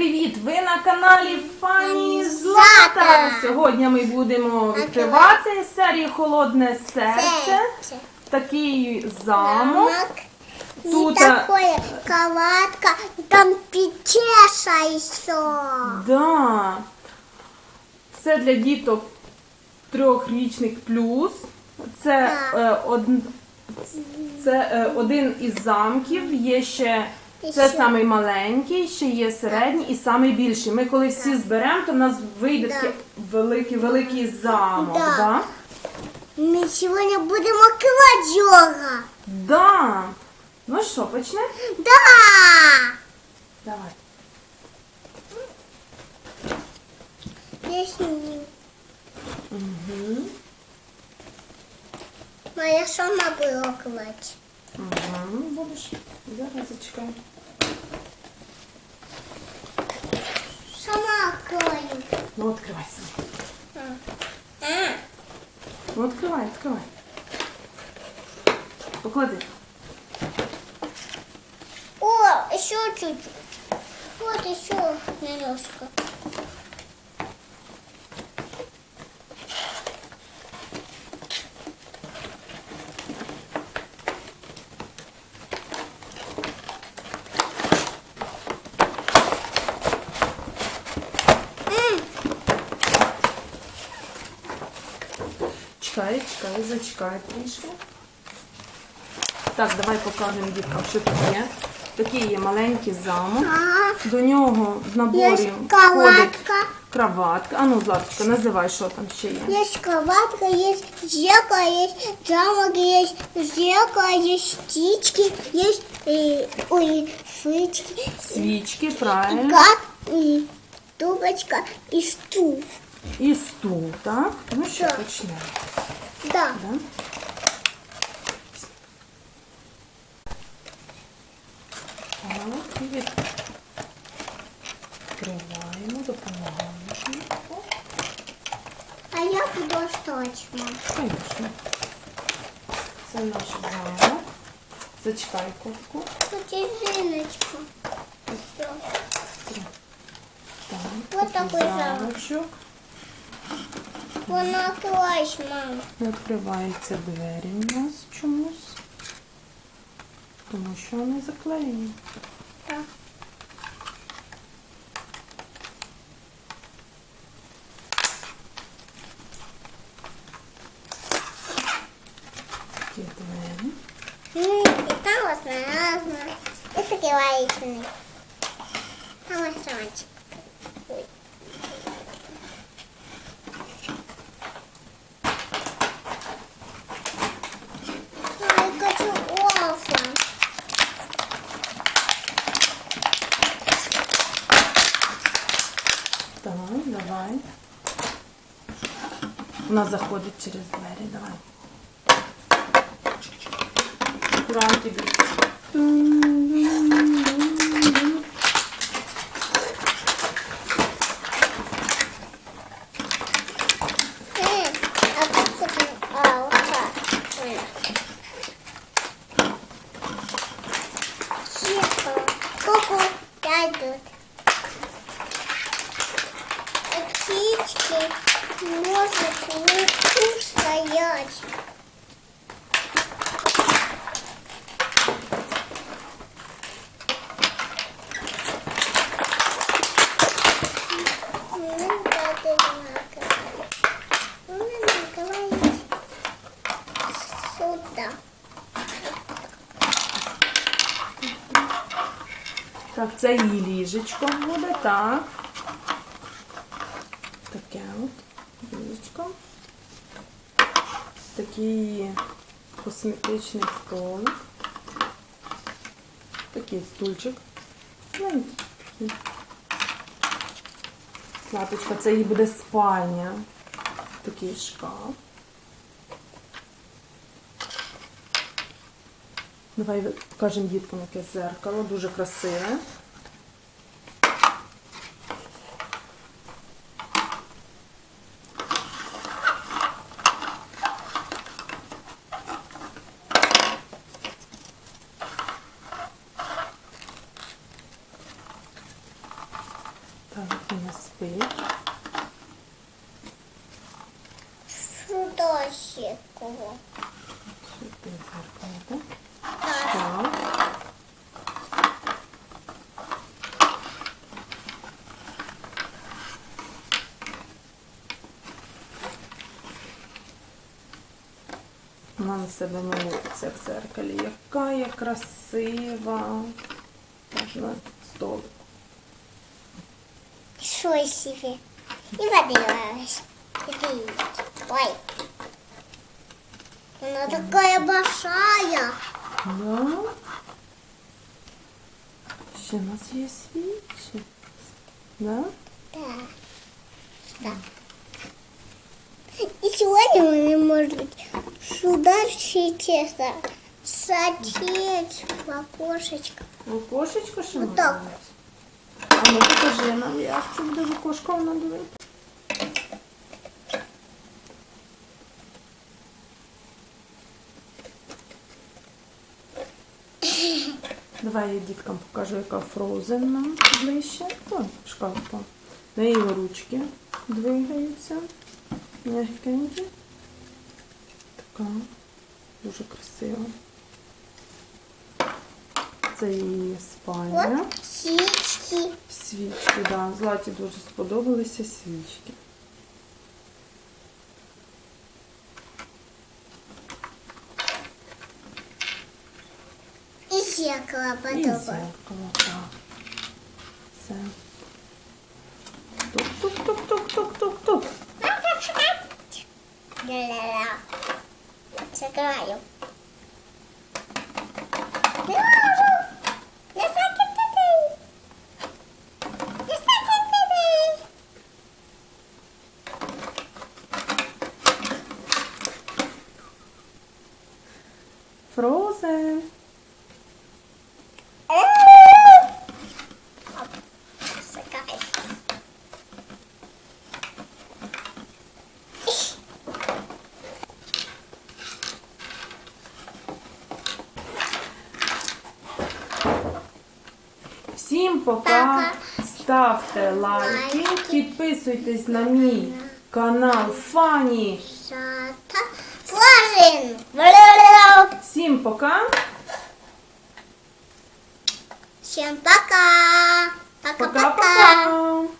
Привіт! Ви на каналі Фані Злата. Сьогодні ми будемо відкривати серію Холодне серце. Такий замок. Тут, такое кроватка, там печеша еще. Да. Це для діток трьохрічних плюс. Це, е, од... це е, один із замків. Є ще І це ще. самий маленький, ще є середній і самий більший. Ми коли всі зберемо, то в нас вийде Да. такий великий великий замок. Да. Да? Мы сегодня будем открывать йога. Да. Ну що, почнемо? Да! Давай. Я сниму. Угу. Но я сама буду открывать. Угу. Будеш. Зараз зачекай. Сама открою. Ну, відкривай сам. А, Ну, відкривай, відкривай. Поклади. О, еще чуть-чуть. Вот еще немножко. Чекай, чекай, зачекай трішки. Так, давай покажемо діткам, що тут є. Такий є маленький замок. До нього в наборі входить кроватка. А ну, Златочка, називай, що там ще є. Есть кроватка, есть зеркало, есть замок, есть зеркало, есть птички, есть э, ой, свечки, Свічки, правильно. гад, и трубочка, и стул. І стул, так? Ну що, почнемо. Да. Да? Так, і від- відкриваємо, допомагаємо. О, А я буду оставать, мам. Конечно. Це наш замок. Зачекай котку. Тут есть жиночка. Все. Так, Вот такой замок. замочок. Вон открываешь, мам. Не відкриваються двері у нас чомусь. Тому що вони заклеєні. Так. Такі двері. М, И там вот разно. И закрываешь. Там оставать. Ой. Мам, я хочу офа. Так, давай. Вона заходить через двері, давай. Аккуратно тобі. М, А как это? А, вот так. Ой. Зеркало. Ку-ку. Дядут. Птички. Может, не тут стоять. Ну, да, ты одинаково. Ну, давай сюда. Так, це її ліжечко буде, так. Таке от ліжечко. Такий косметичний столик. Такий стульчик. Слаточка, це її буде спальня. Такий шкаф. Давай покажемо діткам яке зеркало, дуже красиве. Так, вона спить. Сюди ще кого. Сюди зеркало, так? Так. Так. Вона на себе не в зеркалі. Яка я красива. Аж на столик. Що собі? І подивилась. Ой. Вона така большая. Да? Ще у нас є свічі. Да? Так. Так. І сьогодні вони можуть сюди ще тесто садить в окошечко. В окошечко ще Ну, так. можна? А ну покажи нам, як це буде в окошко воно дивиться. Давай я діткам покажу, яка Frozen нам ближче. О, шкафа. На її ручки двигаються. Мягкенькі. Така. Дуже красива. Це її спальня. От січки. Свічки, да. Златі дуже сподобалися свічки. І зеркало І подобається. зеркало, так. Це. Тук-тук-тук-тук-тук-тук-тук. Ля-ля-ля. Закриваю. Всім пока. Ставте лайки, підписуйтесь на мій канал Фані. Всім пока. Всем пока. Пока-пока.